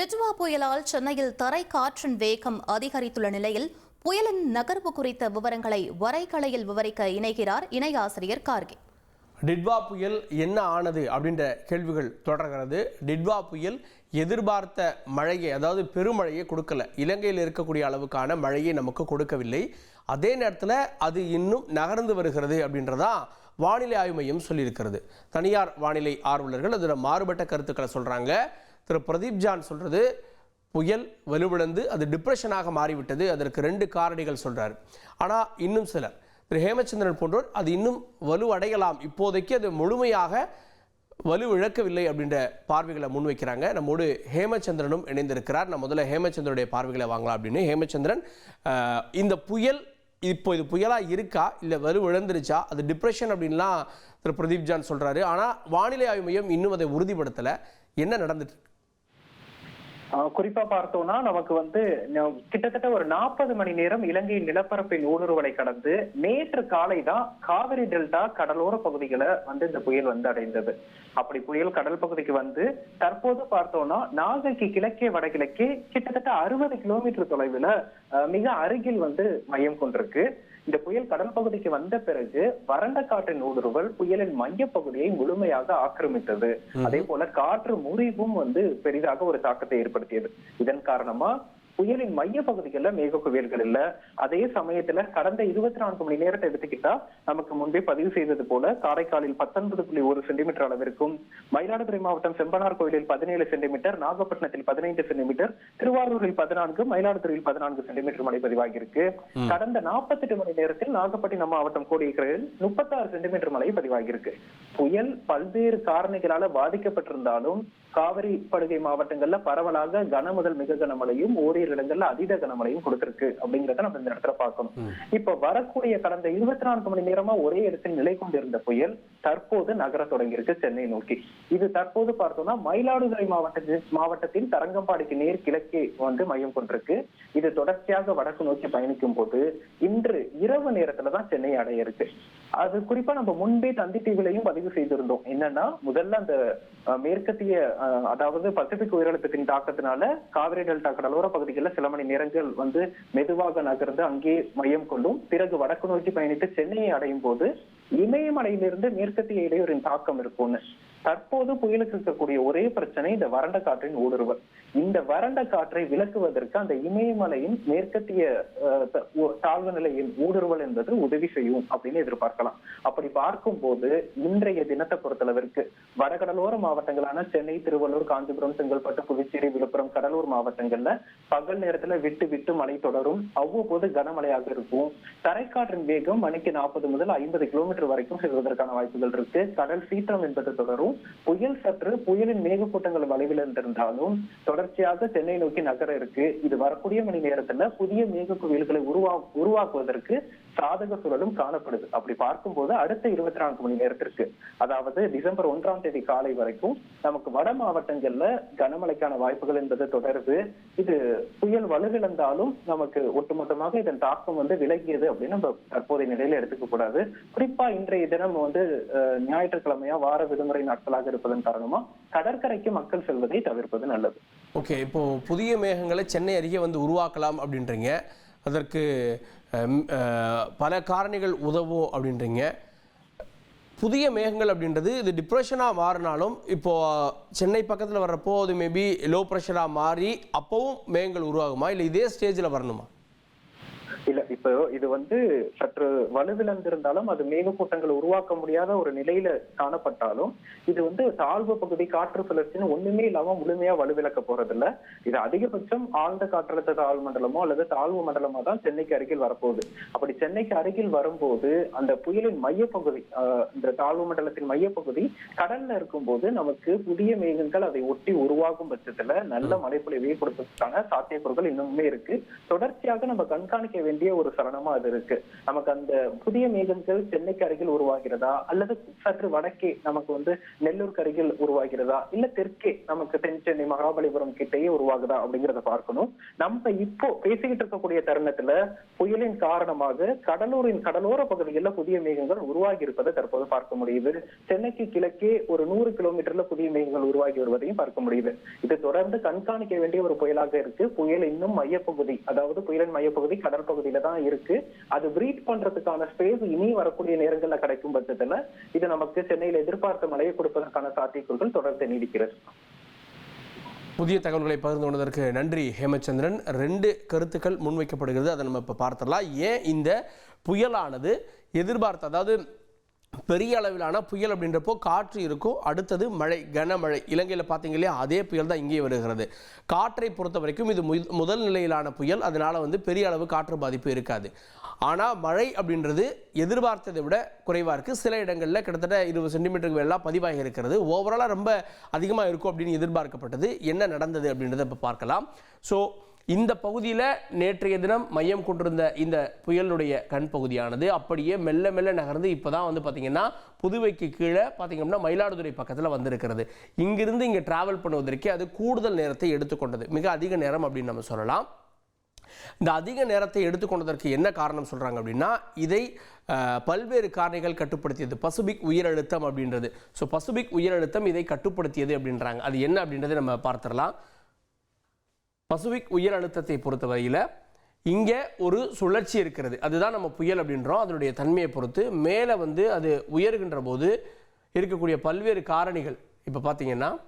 டிட்வா புயலால் சென்னையில் தரை காற்றின் வேகம் அதிகரித்துள்ள நிலையில் புயலின் நகர்வு குறித்த விவரங்களை வரைகலையில் விவரிக்க இணைகிறார் இணை ஆசிரியர் கார்கே. டிட்வா புயல் என்ன ஆனது அப்படின்ற கேள்விகள் தொடர்கிறது. டிட்வா புயல் எதிர்பார்த்த மழையை அதாவது பெருமழையை கொடுக்கல. இலங்கையில் இருக்கக்கூடிய அளவுக்கான மழையை நமக்கு கொடுக்கவில்லை. அதே நேரத்தில் அது இன்னும் நகர்ந்து வருகிறது அப்படின்றதா வானிலை ஆய்வு மையம் சொல்லியிருக்கிறது. தனியார் வானிலை ஆர்வலர்கள் அதில் மாறுபட்ட கருத்துக்களை சொல்கிறாங்க திரு பிரதீப் ஜான் சொல்கிறது புயல் வலுவிழந்து அது டிப்ரெஷனாக மாறிவிட்டது. அதற்கு ரெண்டு காரணிகள் சொல்கிறார் ஆனால் இன்னும் சிலர். திரு ஹேமச்சந்திரன் போன்றோர் அது இன்னும் வலுவடையலாம் இப்போதைக்கு அது முழுமையாக வலு இழக்கவில்லை அப்படின்ற பார்வைகளை முன்வைக்கிறாங்க. நம்மோடு ஹேமச்சந்திரனும் இணைந்திருக்கிறார். நான் முதல்ல ஹேமச்சந்திரனுடைய பார்வைகளை வாங்கலாம் அப்படின்னு. ஹேமச்சந்திரன் இந்த புயல் இப்போ இது புயலாக இருக்கா? இல்லை வலு இழந்துருச்சா? அது டிப்ரெஷன் அப்படின்லாம் திரு பிரதீப் ஜான் சொல்கிறாரு ஆனால் வானிலை ஆய்வு மையம் இன்னும் அதை உறுதிப்படுத்தலை. என்ன நடந்துட்டு குறிப்பா பார்த்தோம்னா நமக்கு வந்து கிட்டத்தட்ட ஒரு நாற்பது மணி நேரம் இலங்கையின் நிலப்பரப்பின் ஊடுருவலை கடந்து நேற்று காலை தான் காவிரி டெல்டா கடலோர பகுதிகளை வந்து இந்த புயல் வந்து அடைந்தது. அப்படி புயல் கடல் பகுதிக்கு வந்து தற்போது பார்த்தோம்னா நாகைக்கு கிழக்கே வடகிழக்கே கிட்டத்தட்ட அறுபது கிலோமீட்டர் தொலைவுல மிக அருகில் வந்து மையம் கொண்டிருக்கு. இந்த புயல் கடல் பகுதிக்கு வந்த பிறகு வறண்ட காற்றின் ஊடுருவல் புயலின் மையப்பகுதியை முழுமையாக ஆக்கிரமித்தது. அதே போல காற்று முறிவும் வந்து பெரிதாக ஒரு தாக்கத்தை ஏற்படுத்தியது. இதன் காரணமா புயலின் மைய பகுதிகளில் மேக குவியல்கள் இல்ல. அதே சமயத்துல கடந்த இருபத்தி நான்கு மணி நேரத்தை எடுத்துக்கிட்டா நமக்கு முன்பே பதிவு செய்தது போல காரைக்காலில் பத்தொன்பது புள்ளி ஒரு சென்டிமீட்டர் அளவிற்கும் மயிலாடுதுறை மாவட்டம் செம்பனார் கோயிலில் பதினேழு சென்டிமீட்டர் நாகப்பட்டினத்தில் பதினைந்து சென்டிமீட்டர் திருவாரூரில் பதினான்கு மயிலாடுதுறையில் பதினான்கு சென்டிமீட்டர் மழை பதிவாகியிருக்கு. கடந்த நாற்பத்தெட்டு மணி நேரத்தில் நாகப்பட்டினம் மாவட்டம் கோடியக்கரையில் முப்பத்தாறு சென்டிமீட்டர் மழை பதிவாகியிருக்கு. புயல் பல்வேறு காரணிகளால பாதிக்கப்பட்டிருந்தாலும் காவிரி படுகை மாவட்டங்கள்ல பரவலாக கன முதல் மிக கனமழையும் ஓரிரு இடங்கள்ல அதீத கனமழையும் கொடுத்திருக்கு. அப்படிங்கறத நம்ம இந்த இடத்துல பார்க்கணும். இப்ப வரக்கூடிய கடந்த இருபத்தி நான்கு மணி நேரமா ஒரே இடத்தில் நிலை கொண்டிருந்த புயல் தற்போது நகர தொடங்கியிருக்கு சென்னை நோக்கி. இது தற்போது பார்த்தோம்னா மயிலாடுதுறை மாவட்டத்தில் மாவட்டத்தின் தரங்கம்பாடிக்கு நேர் கிழக்கே வந்து மையம் கொண்டிருக்கு. இது தொடர்ச்சியாக வடக்கு நோக்கி பயணிக்கும் போது இன்று இரவு நேரத்துல தான் சென்னை அடைய இருக்கு அது குறிப்பா நம்ம முன்பே தந்தி டிவிலையும் பதிவு செய்திருந்தோம். என்னன்னா முதல்ல அந்த மேற்கத்திய அஹ், அதாவது பசிபிக் உயரழுத்தத்தின் தாக்கத்தினால காவிரி டெல்டா கடலோர பகுதிகளில் சில மணி நேரங்கள் வந்து மெதுவாக நகர்ந்து அங்கே மையம் கொள்ளும் பிறகு வடக்கு நோக்கி பயணித்து சென்னையை அடையும் போது இமயமலையிலிருந்து மேற்கத்திய இடையூறின் தாக்கம் இருக்கும்னு. தற்போது புயலுக்கு இருக்கக்கூடிய ஒரே பிரச்சனை இந்த வறண்ட காற்றின் ஊடுருவல். இந்த வறண்ட காற்றை விலக்குவதற்கு அந்த இமயமலையின் மேற்கத்திய தாழ்வு நிலையின் ஊடுருவல் என்பது உதவி செய்யும் அப்படின்னு எதிர்பார்க்கலாம். அப்படி பார்க்கும்போது இன்றைய தினத்தை பொறுத்தளவிற்கு வடகடலோர மாவட்டங்களான சென்னை திருவள்ளூர் காஞ்சிபுரம் செங்கல்பட்டு புதுச்சேரி விழுப்புரம் கடலூர் மாவட்டங்கள்ல பகல் நேரத்துல விட்டு விட்டு மழை தொடரும். அவ்வப்போது கனமழையாக இருக்கும். தரைக்காற்றின் வேகம் மணிக்கு நாற்பது முதல் ஐம்பது கிலோமீட்டர் வரைக்கும் செல்வதற்கான வாய்ப்புகள் இருக்கு. கடல் சீற்றம் என்பது தொடரும். புயல் சற்று புயலின் மேகக்கூட்டங்கள் வளைவில் இருந்திருந்தாலும் தொடர்ச்சியாக சென்னை நோக்கி நகர இருக்கு. இது வரக்கூடிய மணி நேரத்துல புதிய மேக குவியல்களை உருவா உருவாக்குவதற்கு சாதக சூழலும் காணப்படுது. அப்படி பார்க்கும்போது அடுத்த இருபத்தி நான்கு மணி நேரத்திற்கு அதாவது டிசம்பர் ஒன்றாம் தேதி காலை வரைக்கும் நமக்கு வட மாவட்டங்கள்ல கனமழைக்கான வாய்ப்புகள் என்பது தொடருது. இது புயல் வலுவிழந்தாலும் நமக்கு ஒட்டுமொத்தமாக இதன் தாக்கம் வந்து விலகியது அப்படின்னு நம்ம தற்போதைய நிலையில எடுத்துக்க கூடாது. குறிப்பா இன்றைய தினம் வந்து ஞாயிற்றுக்கிழமையா வார விடுமுறை நாட்களாக இருப்பதன் காரணமா கடற்கரைக்கு மக்கள் செல்வதை தவிர்ப்பது நல்லது. ஓகே இப்போ புதிய மேகங்களை சென்னை அருகே வந்து உருவாக்கலாம் அப்படின்றீங்க. அதற்கு பல காரணிகள் உதவும் அப்படின்றீங்க. புதிய மேகங்கள் அப்படின்றது இது டிப்ரெஷனாக மாறினாலும் இப்போது சென்னை பக்கத்தில் வர்றப்போ அது மேபி லோ ப்ரெஷராக மாறி அப்போவும் மேகங்கள் உருவாகுமா? இல்லை இதே ஸ்டேஜில் வரணுமா? இப்போ இது வந்து சற்று வலுவிழந்திருந்தாலும் அது மேகக்கூட்டங்கள் உருவாக்க முடியாத ஒரு நிலையில காணப்பட்டாலும் இது வந்து தாழ்வு பகுதி காற்று சுழற்சின்னு ஒண்ணுமே இல்லாம முழுமையா வலுவிழக்க போறது இல்ல இது அதிகபட்சம் ஆழ்ந்த காற்றழுத்த தாழ்வு மண்டலமோ அல்லது தாழ்வு மண்டலமோ தான் சென்னைக்கு அருகில் வரப்போகுது. அப்படி சென்னைக்கு அருகில் வரும்போது அந்த புயலின் மையப்பகுதி இந்த தாழ்வு மண்டலத்தின் மையப்பகுதி கடல்ல இருக்கும்போது நமக்கு புதிய மேகங்கள் அதை ஒட்டி உருவாகும் பட்சத்துல நல்ல மழைப்பொழிவை கொடுப்பதற்கான சாத்தியக்கூறுகள் இன்னுமே இருக்கு. தொடர்ச்சியாக நம்ம கண்காணிக்க வேண்டிய ஒரு ஒரு சலனமா அது இருக்கு. நமக்கு அந்த புதிய மேகங்கள் சென்னைக்கு அருகில் உருவாகிறதா? அல்லது சற்று வடக்கே நமக்கு வந்து நெல்லூருக்கு அருகில் உருவாகிறதா? இல்ல தெற்கே நமக்கு தென் சென்னை மகாபலிபுரம் கிட்டேயே உருவாகுதா அப்படிங்கறத பார்க்கணும். நம்ம இப்போ பேசிக்கிட்டு இருக்கக்கூடிய தருணத்துல புயலின் காரணமாக கடலூரின் கடலோர பகுதிகளில் புதிய மேகங்கள் உருவாகி இருப்பதை தற்போது பார்க்க முடியுது. சென்னைக்கு கிழக்கே ஒரு நூறு கிலோமீட்டர்ல புதிய மேகங்கள் உருவாகி வருவதையும் பார்க்க முடியுது. இது தொடர்ந்து கண்காணிக்க வேண்டிய ஒரு புயலாக இருக்கு. புயல் இன்னும் மையப்பகுதி அதாவது புயலின் மையப்பகுதி கடல் பகுதியில தான் இருக்கு. அது பிரீட் பண்றதுக்கான ஸ்பேஸ் இனி வரக்கூடிய நேரங்கள்ல கிடைக்கும் பட்சத்துல இது நமக்கு சென்னையில் எதிர்பார்த்த மழையை கொடுப்பதற்கான சாத்தியக்கூறுகள் தொடர்ந்து நீடிக்கிறது. புதிய தகவல்களை பகிர்ந்து கொண்டதற்கு நன்றி ஹேமச்சந்திரன். ரெண்டு கருத்துக்கள் முன்வைக்கப்படுகிறது. அதை நம்ம இப்போ பார்த்துடலாம். ஏன் இந்த புயலானது எதிர்பார்த்த அதாவது பெரிய அளவிலான புயல் அப்படின்றப்போ காற்று இருக்கும். அடுத்தது மழை கனமழை. இலங்கையில் பார்த்தீங்க இல்லையா அதே புயல் தான் இங்கே வருகிறது. காற்றை பொறுத்த வரைக்கும் இது முதல் நிலையிலான புயல். அதனால் வந்து பெரிய அளவு காற்று பாதிப்பு இருக்காது. ஆனால் மழை அப்படின்றது எதிர்பார்த்ததை விட குறைவாக இருக்குது சில இடங்களில் கிட்டத்தட்ட இருபது சென்டிமீட்டருக்கு மேலாம் பதிவாகி இருக்கிறது. ஓவராலாக ரொம்ப அதிகமாக இருக்கும் அப்படின்னு எதிர்பார்க்கப்பட்டது. என்ன நடந்தது அப்படின்றத இப்போ பார்க்கலாம். ஸோ இந்த பகுதியில் நேற்றைய தினம் மையம் கொண்டிருந்த இந்த புயலுடைய கண் பகுதியானது அப்படியே மெல்ல மெல்ல நகர்ந்து இப்போ தான் வந்து பார்த்தீங்கன்னா புதுவைக்கு கீழே பார்த்தீங்கன்னா மயிலாடுதுறை பக்கத்தில் வந்திருக்கிறது. இங்கிருந்து இங்கே டிராவல் பண்ணுவதற்கே அது கூடுதல் நேரத்தை எடுத்துக்கொண்டது மிக அதிக நேரம் அப்படின்னு நம்ம சொல்லலாம். இந்த அதிக நேரத்தை எடுத்துக்கொண்டதற்கு என்ன காரணம் சொல்கிறாங்க அப்படின்னா இதை பல்வேறு காரணிகள் கட்டுப்படுத்தியது. பசுபிக் உயரழுத்தம் அப்படின்றது. ஸோ பசுபிக் உயரழுத்தம் இதை கட்டுப்படுத்தியது அப்படின்றாங்க. அது என்ன அப்படின்றத நம்ம பார்த்துடலாம். பசுபிக் உயர் அழுத்தத்தை பொறுத்தவரையில் இங்கே ஒரு சுழற்சி இருக்கிறது. அதுதான் நம்ம புயல் அப்படின்றோம். அதனுடைய தன்மையை பொறுத்து மேலே வந்து அது உயர்கின்ற போது இருக்கக்கூடிய பல்வேறு காரணிகள். இப்போ பார்த்தீங்கன்னா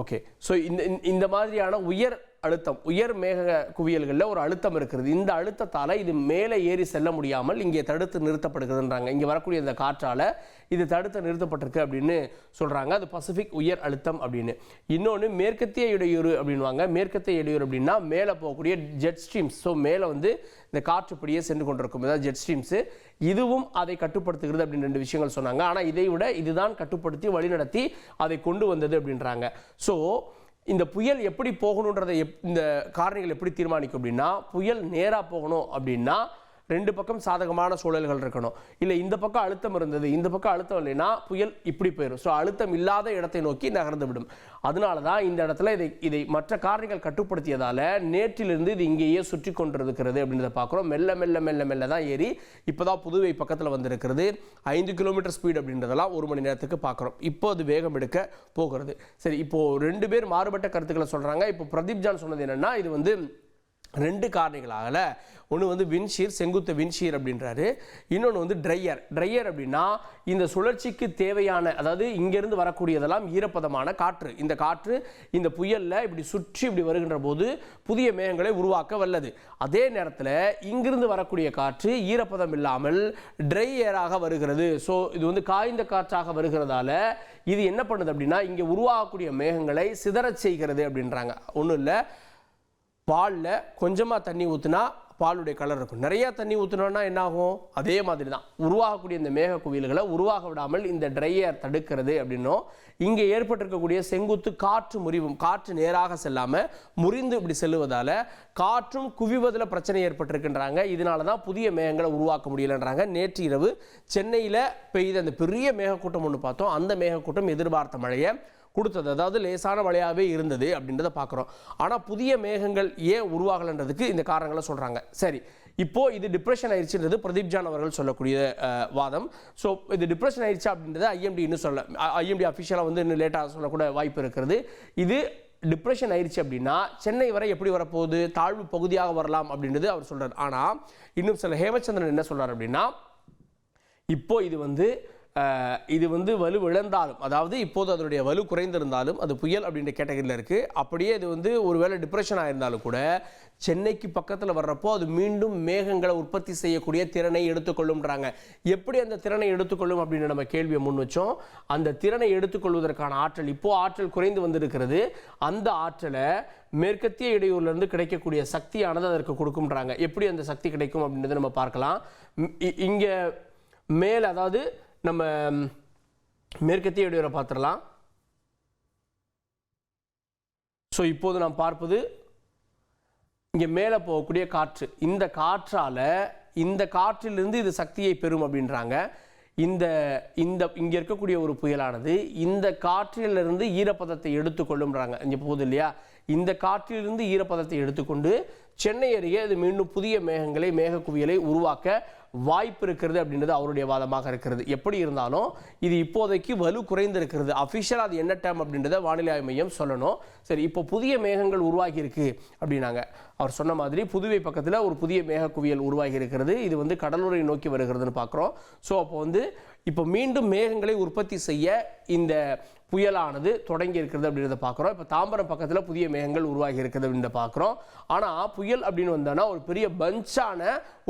ஓகே ஸோ இந்த இந்த- இந்த மாதிரியான உயர் அழுத்தம் உயர் மேக குவியல்களில் ஒரு அழுத்தம் இருக்கிறது இந்த அழுத்தத்தால் இது மேலே ஏறி செல்ல முடியாமல் இங்கே தடுத்து நிறுத்தப்படுகிறதுன்றாங்க. இங்கே வரக்கூடிய இந்த காற்றால் இது தடுத்து நிறுத்தப்பட்டிருக்கு அப்படின்னு சொல்கிறாங்க அது பசிபிக் உயர் அழுத்தம் அப்படின்னு. இன்னொன்று மேற்கத்திய இடையூறு அப்படின்வாங்க மேற்கத்திய இடையூறு அப்படின்னா மேலே போகக்கூடிய ஜெட் ஸ்ட்ரீம்ஸ் ஸோ மேலே வந்து இந்த காற்று இப்படியே சென்று கொண்டிருக்கும். அதாவது ஜெட் ஸ்ட்ரீம்ஸு இதுவும் அதை கட்டுப்படுத்துகிறது அப்படின்னு ரெண்டு விஷயங்கள் சொன்னாங்க. ஆனால் இதை விட இதுதான் கட்டுப்படுத்தி வழிநடத்தி அதை கொண்டு வந்தது அப்படின்றாங்க. ஸோ இந்த புயல் எப்படி போகணுன்றதை எப் இந்த காரணிகள் எப்படி தீர்மானிக்கும் அப்படின்னா புயல் நேராக போகணும் அப்படின்னா ரெண்டு பக்கம் சாதகமான சூழல்கள் இருக்கணும். இல்லை இந்த பக்கம் அழுத்தம் இருந்தது இந்த பக்கம் அழுத்தம் இல்லைன்னா புயல் இப்படி போயிடும் ஸோ அழுத்தம் இல்லாத இடத்தை நோக்கி நகர்ந்து விடும். அதனால தான் இந்த இடத்துல இதை இதை மற்ற காரணிகள் கட்டுப்படுத்தியதால் நேற்றிலிருந்து இது இங்கேயே சுற்றி கொண்டிருக்கிறது அப்படின்றத பார்க்குறோம். மெல்ல மெல்ல மெல்ல மெல்ல தான் ஏறி இப்போ தான் புதுவை பக்கத்தில் வந்திருக்கிறது. ஐந்து கிலோமீட்டர் ஸ்பீட் அப்படின்றதெல்லாம் ஒரு மணி நேரத்துக்கு பார்க்குறோம். இப்போ அது வேகம் எடுக்க போகிறது. சரி இப்போது ரெண்டு பேர் மாறுபட்ட கருத்துக்களை சொல்கிறாங்க இப்போ பிரதீப் ஜான் சொன்னது என்னென்னா இது வந்து ரெண்டு காரணிகளாகல. ஒன்று வந்து வின்ஷீர் செங்குத்து வின்ஷீர் அப்படின்றாரு. இன்னொன்று வந்து ட்ரையர் ட்ரையர் அப்படின்னா இந்த சுழற்சிக்கு தேவையான அதாவது இங்கேருந்து வரக்கூடியதெல்லாம் ஈரப்பதமான காற்று. இந்த காற்று இந்த புயலில் இப்படி சுற்றி இப்படி வருகின்ற போது புதிய மேகங்களை உருவாக்க வல்லது. அதே நேரத்தில் இங்கிருந்து வரக்கூடிய காற்று ஈரப்பதம் இல்லாமல் ட்ரை ஏராக வருகிறது. ஸோ இது வந்து காய்ந்த காற்றாக வருகிறதால இது என்ன பண்ணுது அப்படின்னா இங்கே உருவாகக்கூடிய மேகங்களை சிதறச் செய்கிறது அப்படின்றாங்க. ஒன்றும் இல்லை. பாலில் கொஞ்சமாக தண்ணி ஊற்றினா பாலுடைய கலர் இருக்கும். நிறைய தண்ணி ஊற்றினோன்னா என்ன ஆகும் அதே மாதிரி தான் உருவாகக்கூடிய இந்த மேக குவியல்களை உருவாக விடாமல் இந்த ட்ரையர் தடுக்கிறது அப்படின்னும். இங்கே ஏற்பட்டிருக்கக்கூடிய செங்குத்து காற்று முறிவும் காற்று நேராக செல்லாமல் முறிந்து இப்படி செல்லுவதால் காற்றும் குவிவதில் பிரச்சனை ஏற்பட்டிருக்கின்றாங்க. இதனால தான் புதிய மேகங்களை உருவாக்க முடியலன்றாங்க. நேற்று இரவு சென்னையில் பெய்த அந்த பெரிய மேகக்கூட்டம் ஒன்று பார்த்தோம். அந்த மேகக்கூட்டம் எதிர்பார்த்த மழையை கொடுத்தது. அதாவது லேசான மழையாகவே இருந்தது அப்படின்றத பார்க்குறோம். ஆனால் புதிய மேகங்கள் ஏன் உருவாகலைன்றதுக்கு இந்த காரணங்களை சொல்கிறாங்க சரி இப்போது இது டிப்ரெஷன் ஆயிடுச்சுன்றது பிரதீப் ஜான் அவர்கள் சொல்லக்கூடிய வாதம். ஸோ இது டிப்ரெஷன் ஆயிடுச்சு அப்படின்றத ஐஎம்டி இன்னும் சொல்ல ஐஎம்டி அஃபிஷியலாக வந்து இன்னும் லேட்டாக சொல்லக்கூட வாய்ப்பு இருக்கிறது. இது டிப்ரெஷன் ஆயிடுச்சு அப்படின்னா சென்னை வரை எப்படி வரப்போகுது? தாழ்வு பகுதியாக வரலாம் அப்படின்றது அவர் சொல்கிறார் ஆனால் இன்னும் சில ஹேமச்சந்திரன் என்ன சொல்கிறார் அப்படின்னா இப்போ இது வந்து இது வந்து வலு இழந்தாலும் அதாவது இப்போது அதனுடைய வலு குறைந்திருந்தாலும் அது புயல் அப்படின்ற கேட்டகரியில் இருக்குது அப்படியே இது வந்து ஒருவேளை டிப்ரெஷன் ஆயிருந்தாலும் கூட சென்னைக்கு பக்கத்தில் வர்றப்போ அது மீண்டும் மேகங்களை உற்பத்தி செய்யக்கூடிய திறனை எடுத்துக்கொள்ளும்ன்றாங்க. எப்படி அந்த திறனை எடுத்துக்கொள்ளும் அப்படின்னு நம்ம கேள்வியை முன் வச்சோம். அந்த திறனை எடுத்துக்கொள்வதற்கான ஆற்றல் இப்போது ஆற்றல் குறைந்து வந்திருக்கிறது. அந்த ஆற்றலை மேற்கத்திய இடையூர்லேருந்து கிடைக்கக்கூடிய சக்தியானது அதற்கு கொடுக்கும்ன்றாங்க. எப்படி அந்த சக்தி கிடைக்கும் அப்படின்றத நம்ம பார்க்கலாம். இங்கே இ- மேல் அதாவது நம்ம மேற்கத்திய இடையூரை பார்த்துடலாம். ஸோ இப்போது நாம் பார்ப்பது இங்கே மேலே போகக்கூடிய காற்று. இந்த காற்றால் இந்த காற்றிலிருந்து இது சக்தியை பெறும் அப்படின்றாங்க. இந்த இந்த இங்கே இருக்கக்கூடிய ஒரு புயலானது இந்த காற்றிலிருந்து ஈரப்பதத்தை எடுத்துக்கொள்ளும்ன்றாங்க. இங்கே போகுது இல்லையா? இந்த காற்றிலிருந்து ஈரப்பதத்தை எடுத்துக்கொண்டு சென்னை அருகே அது மீண்டும் புதிய மேகங்களை மேகக்குவியலை உருவாக்க வாய்ப்பு இருக்கிறது அப்படின்றது அவருடைய வாதமாக இருக்கிறது. எப்படி இருந்தாலும் இது இப்போதைக்கு வலு குறைந்திருக்கிறது. அஃபிஷியலாக அது என்ன டேம் அப்படின்றத வானிலை ஆய்வு மையம் சொல்லணும். சரி இப்போ புதிய மேகங்கள் உருவாகி இருக்கு அப்படின்னாங்க. அவர் சொன்ன மாதிரி புதுவை பக்கத்தில் ஒரு புதிய மேக குவியல் உருவாகி இருக்கிறது இது வந்து கடலூரை நோக்கி வருகிறதுன்னு பார்க்குறோம். ஸோ அப்போ வந்து இப்போ மீண்டும் மேகங்களை உற்பத்தி செய்ய இந்த புயலானது தொடங்கி இருக்கிறது அப்படின்றத பார்க்குறோம். இப்போ தாம்பரம் பக்கத்தில் புதிய மேகங்கள் உருவாகி இருக்கிறது அப்படின்றத பார்க்குறோம். ஆனால் புயல் அப்படின்னு வந்தோன்னா ஒரு பெரிய பஞ்சான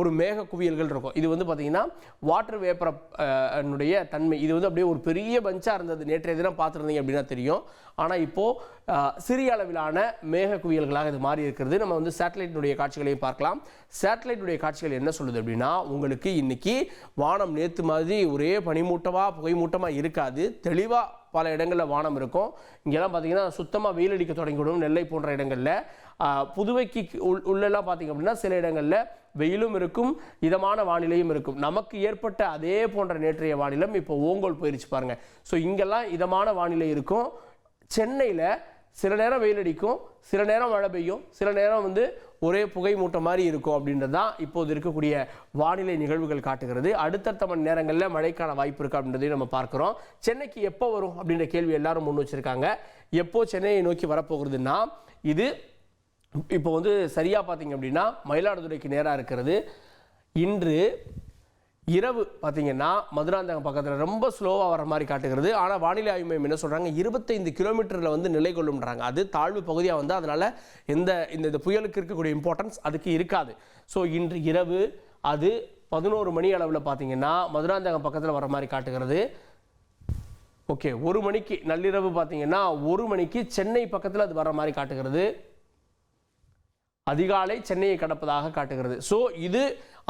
ஒரு மேக குவியல்கள் இருக்கும். இது வந்து பார்த்தீங்கன்னா வாட்டர் வேப்பரனுடைய தன்மை. இது வந்து அப்படியே ஒரு பெரிய பஞ்சாக இருந்தது. நேற்றைய தினம் பார்த்துருந்தீங்க அப்படின்னா தெரியும். ஆனால் இப்போது சிறிய அளவிலான மேக குவியல்களாக இது மாறி இருக்கிறது. நம்ம வந்து சேட்டலைட்டினுடைய காட்சிகளையும் பார்க்கலாம். சேட்டலைட்டுடைய காட்சிகள் என்ன சொல்லுது அப்படின்னா உங்களுக்கு இன்னைக்கு வானம் நேற்று மாதிரி ஒரே பனிமூட்டமாக புகைமூட்டமாக இருக்காது. தெளிவாக பல இடங்களில் வானம் இருக்கும். இங்கெல்லாம் பார்த்தீங்கன்னா சுத்தமாக வெயில் அடிக்க தொடங்கிவிடும் நெல்லை போன்ற இடங்களில். புதுவைக்கு உள் உள்ளெல்லாம் பார்த்தீங்க அப்படின்னா சில இடங்களில் வெயிலும் இருக்கும் இதமான வானிலையும் இருக்கும். நமக்கு ஏற்பட்ட அதே போன்ற நேற்றைய வானிலம் இப்போ ஓங்கோல் போயிருச்சு பாருங்க. ஸோ இங்கெல்லாம் இதமான வானிலை இருக்கும். சென்னையில் சில நேரம் வெயில் அடிக்கும் சில நேரம் மழை பெய்யும் சில நேரம் வந்து ஒரே புகை மூட்டம் மாதிரி இருக்கும் அப்படின்றது தான் இப்போது இருக்கக்கூடிய வானிலை நிகழ்வுகள் காட்டுகிறது. அடுத்தடுத்த மணி நேரங்களில் மழைக்கான வாய்ப்பு இருக்கு அப்படின்றதையும் நம்ம பார்க்குறோம். சென்னைக்கு எப்போ வரும் அப்படின்ற கேள்வி எல்லாரும் முன் வச்சுருக்காங்க. எப்போ சென்னையை நோக்கி வரப்போகிறதுன்னா இது இப்போ வந்து சரியாக பார்த்தீங்க அப்படின்னா மயிலாடுதுறைக்கு நேராக இருக்கிறது. இன்று இரவு பார்த்தீங்கன்னா மதுராந்தகம் பக்கத்தில் ரொம்ப ஸ்லோவாக வர மாதிரி காட்டுகிறது. ஆனால் வானிலை ஆய்வு மையம் என்ன சொல்கிறாங்க இருபத்தைந்து கிலோமீட்டரில் வந்து நிலை கொள்ளும்ன்றாங்க. அது தாழ்வு பகுதியாக வந்து அதனால் எந்த இந்த இந்த புயலுக்கு இருக்கக்கூடிய இம்பார்ட்டன்ஸ் அதுக்கு இருக்காது. ஸோ இன்று இரவு அது பதினோரு மணி அளவில் பார்த்தீங்கன்னா மதுராந்தகம் பக்கத்தில் வர மாதிரி காட்டுகிறது. ஓகே ஒரு மணிக்கு நள்ளிரவு பார்த்தீங்கன்னா ஒரு மணிக்கு சென்னை பக்கத்தில் அது வர மாதிரி காட்டுகிறது. அதிகாலை சென்னையை கடப்பதாக காட்டுகிறது. ஸோ இது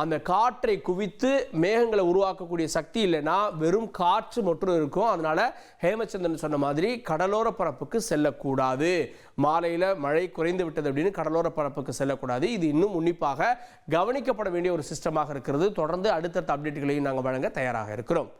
அந்த காற்றை குவித்து மேகங்களை உருவாக்கக்கூடிய சக்தி இல்லைன்னா வெறும் காற்று மட்டும் இருக்கும். அதனால் ஹேமச்சந்திரன் சொன்ன மாதிரி கடலோர பரப்புக்கு செல்லக்கூடாது. மாலையில் மழை குறைந்து விட்டது அப்படின்னு கடலோர பரப்புக்கு செல்லக்கூடாது. இது இன்னும் உன்னிப்பாக கவனிக்கப்பட வேண்டிய ஒரு சிஸ்டமாக இருக்கிறது. தொடர்ந்து அடுத்தடுத்த அப்டேட்டுகளையும் நாங்கள் வழங்க தயாராக இருக்கிறோம்.